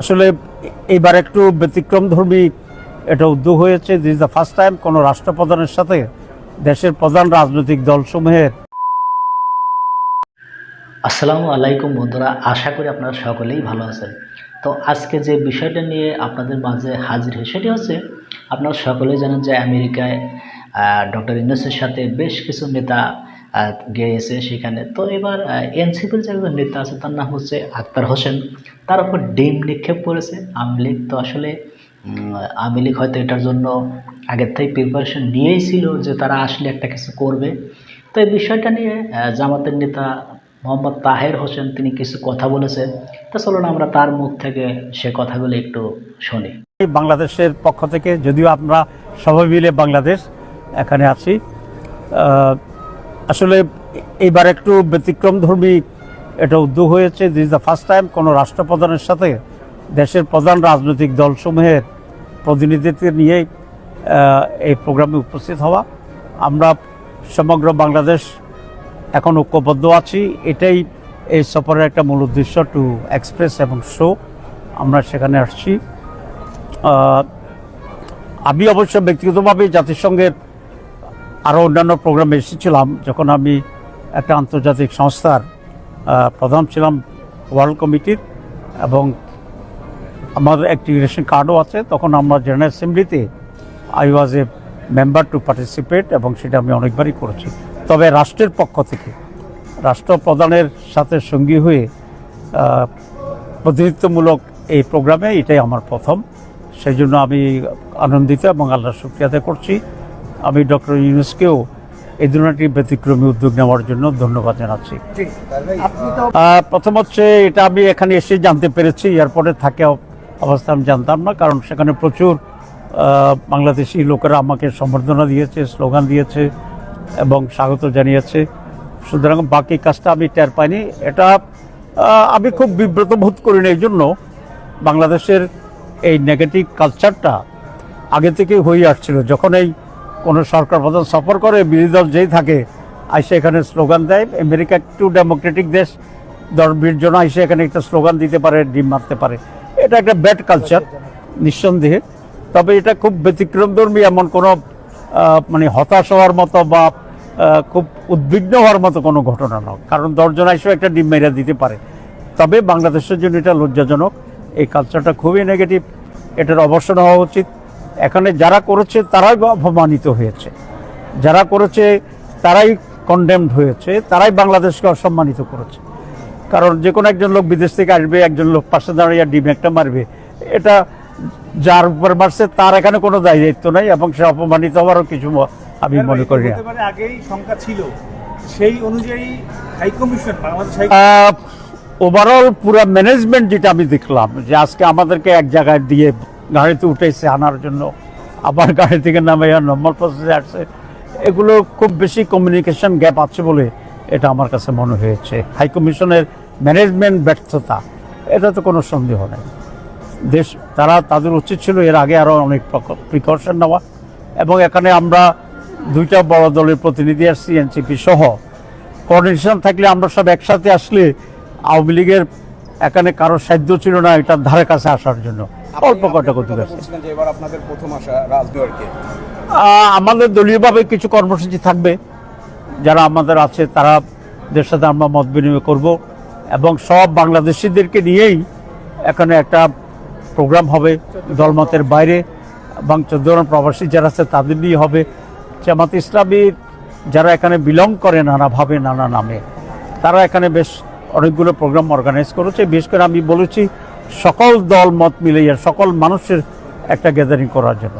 আসলে এইবার একটু ব্যতিক্রম ধর্মী এটা উদ্যোগ হয়েছে দিস দ্য ফার্স্ট টাইম কোনো রাষ্ট্রপ্রধানের সাথে দেশের প্রধান রাজনৈতিক দলসমূহের। আসসালামু আলাইকুম বন্ধুরা, আশা করি আপনারা সকলেই ভালো আছেন। তো আজকে যে বিষয়টা নিয়ে আপনাদের মাঝে হাজির হয়ে সেটি হচ্ছে, আপনারা সকলেই জানেন যে আমেরিকায় ডক্টর ইউনুসের সাথে বেশ কিছু নেতা গিয়েছে সেখানে। তো এবার এনসিপির যে একজন নেতা আছে, তার নাম হচ্ছে আক্তার হোসেন। তার উপর ডিম নিক্ষেপ করেছে আওয়ামী লীগ। তো আসলে আওয়ামী লীগ হয়তো এটার জন্য আগের থেকে প্রিপারেশন নিয়েই ছিল যে তারা আসলে একটা কিছু করবে। তো এই বিষয়টা নিয়ে জামাতের নেতা মোহাম্মদ তাহের হোসেন, তিনি কিছু কথা বলেছেন। তো চলুন আমরা তার মুখ থেকে সে কথাগুলো একটু শুনি। বাংলাদেশের পক্ষ থেকে, যদিও আমরা সবাই মিলে বাংলাদেশ, এখানে আছি। আসলে এইবার একটু ব্যতিক্রম ধর্মী এটা উদ্যোগ হয়েছে দিস দ্য ফার্স্ট টাইম কোনো রাষ্ট্রপ্রধানের সাথে দেশের প্রধান রাজনৈতিক দলসমূহের প্রতিনিধিত্ব নিয়ে এই প্রোগ্রামে উপস্থিত হওয়া। আমরা সমগ্র বাংলাদেশ এখন ঐক্যবদ্ধ আছি। এটাই এই সফরের একটা মূল উদ্দেশ্য টু এক্সপ্রেস এবং শো আমরা সেখানে আসছি। আমি অবশ্য ব্যক্তিগতভাবে জাতিসংঘের আরও অন্যান্য প্রোগ্রামে এসেছিলাম, যখন আমি একটা আন্তর্জাতিক সংস্থার প্রধান ছিলাম ওয়ার্ল্ড কমিটির এবং আমার একটি রেশন কার্ডও আছে। তখন আমরা general অ্যাসেম্বলিতে I was a member to participate এবং সেটা আমি অনেকবারই করেছি। তবে রাষ্ট্রের পক্ষ থেকে রাষ্ট্রপ্রধানের সাথে সঙ্গী হয়ে প্রতিনিধিত্বমূলক এই প্রোগ্রামে এটাই আমার প্রথম। সেই জন্য আমি আনন্দিত এবং আল্লাহ শুক্রিয়াতে করছি। আমি ডক্টর ইউনুসকেও এই ধরনের একটি ব্যতিক্রমী উদ্যোগ নেওয়ার জন্য ধন্যবাদ জানাচ্ছি। প্রথম হচ্ছে এটা আমি এখানে এসে জানতে পেরেছি এয়ারপোর্টে থাকে অবস্থা আমি জানতাম না কারণ সেখানে প্রচুর বাংলাদেশি লোকেরা আমাকে সম্বর্ধনা দিয়েছে স্লোগান দিয়েছে এবং স্বাগত জানিয়েছে। সুতরাং বাকি কাজটা আমি টের পাইনি। এটা আমি খুব বিব্রত বোধ করি না এই জন্য বাংলাদেশের এই নেগেটিভ কালচারটা আগে থেকেই হয়ে আসছিল। যখন এই কোনো সরকার প্রধান সফর করে, বিরোধী দল যেই থাকে, আইসে এখানে স্লোগান দেয়। আমেরিকা একটু ডেমোক্রেটিক দেশ, দশ বিশ জন আইসে এখানে একটা স্লোগান দিতে পারে, ডিম মারতে পারে। এটা একটা ব্যাড কালচার, নিঃসন্দেহে। তবে এটা খুব ব্যতিক্রমধর্মী এমন কোনো মানে হতাশ হওয়ার মতো বা খুব উদ্বিগ্ন হওয়ার মতো কোনো ঘটনা নয়। কারণ দশজন আইসেও একটা ডিম মেরা দিতে পারে। তবে বাংলাদেশের জন্য এটা লজ্জাজনক। এই কালচারটা খুবই নেগেটিভ এটার অবসান হওয়া উচিত। এখানে যারা করেছে তারাই অপমানিত হয়েছে। যারা করেছে তারাই কন্ডেমড হয়েছে তারাই বাংলাদেশকে অসম্মানিত করেছে। কারণ যে কোনো একজন লোক বিদেশ থেকে আসবে একজন লোক পাশে দাঁড়িয়ে ডিম একটা মারবে এটা যার উপর মারছে তার এখানে কোনো দায় দায়িত্ব নাই এবং সে অপমানিত হওয়ারও কিছু আমি মনে করি না। আগেই শঙ্কা ছিল সেই অনুযায়ী হাই কমিশন বাংলাদেশ ওভারঅল পুরো ম্যানেজমেন্ট যেটা আমি দেখলাম যে আজকে আমাদেরকে এক জায়গায় দিয়ে গাড়িতে উঠেছে আনার জন্য। আবার গাড়ি থেকে নামে নম্বর প্রসেসে আসছে। এগুলো খুব বেশি কমিউনিকেশন গ্যাপ আছে বলে এটা আমার কাছে মনে হয়েছে। হাই কমিশনের ম্যানেজমেন্ট ব্যর্থতা, এটা তো কোনো সন্দেহ নেই। দেশ, তারা তাদের উচিত ছিল এর আগে আরও অনেক প্রিকশন নেওয়া এবং এখানে আমরা দুইটা বড় দলের প্রতিনিধি আসছি এনসিপি সহ। কোঅর্ডিনেশন থাকলে আমরা সব একসাথে আসলে আওয়ামী লীগের এখানে কারও সাধ্য ছিল না এটার ধারে কাছে আসার জন্য। অল্প কটা রাজদুয়ারকে আমাদের দলীয়ভাবে কিছু কর্মসূচি থাকবে। যারা আমাদের আছে তারা দের সাথে আমরা মত বিনিময় করব এবং সব বাংলাদেশিদেরকে নিয়েই এখানে একটা প্রোগ্রাম হবে দলমতের বাইরে এবং চোদ্দ জন প্রবাসী যারা আছে তাদের নিয়ে হবে। জামাত ইসলামীর যারা এখানে বিলং করে নানাভাবে নানা নামে তারা এখানে বেশ অনেকগুলো প্রোগ্রাম অর্গানাইজ করেছে। বিশেষ করে আমি বলেছি সকল দল, মত মিলিয়ে সকল মানুষের একটা গ্যাদারিং করার জন্য।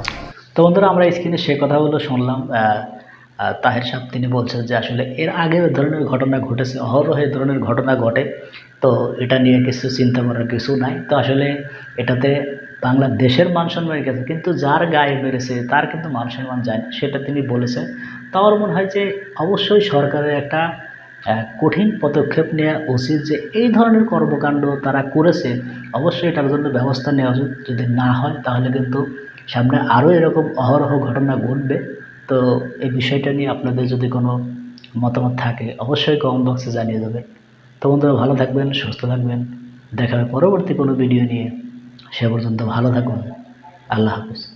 তো বন্ধুরা, আমরা স্ক্রিনে সে কথাগুলো শুনলাম। তাহের সাহেব তিনি বলছেন যে আসলে এর আগে ধরনের ঘটনা ঘটেছে, অহরহ এ ধরনের ঘটনা ঘটে। তো এটা নিয়ে কিছু চিন্তা করার কিছু নাই। তো আসলে এটাতে বাংলাদেশের মান সম্মান গেছে, কিন্তু যার গায়ে বেড়েছে তার কিন্তু মান সম্মান যায় না, সেটা তিনি বলেছেন। তো আমার মনে হয় যে অবশ্যই সরকারের একটা কঠিন পদক্ষেপ নেওয়া উচিত যে এই ধরনের কর্মকাণ্ড তারা করেছে, অবশ্যই এটার জন্য ব্যবস্থা নেওয়া উচিত। যদি না হয়, তাহলে কিন্তু সামনে আরও এরকম অহরহ ঘটনা ঘটবে। তো এই বিষয়টা নিয়ে আপনাদের যদি কোনো মতামত থাকে, অবশ্যই কমেন্ট বক্সে জানিয়ে দেবেন তো বন্ধুরা, ভালো থাকবেন, সুস্থ থাকবেন। দেখা পরবর্তী কোনো ভিডিও নিয়ে। সে পর্যন্ত ভালো থাকুন। আল্লাহ হাফিজ।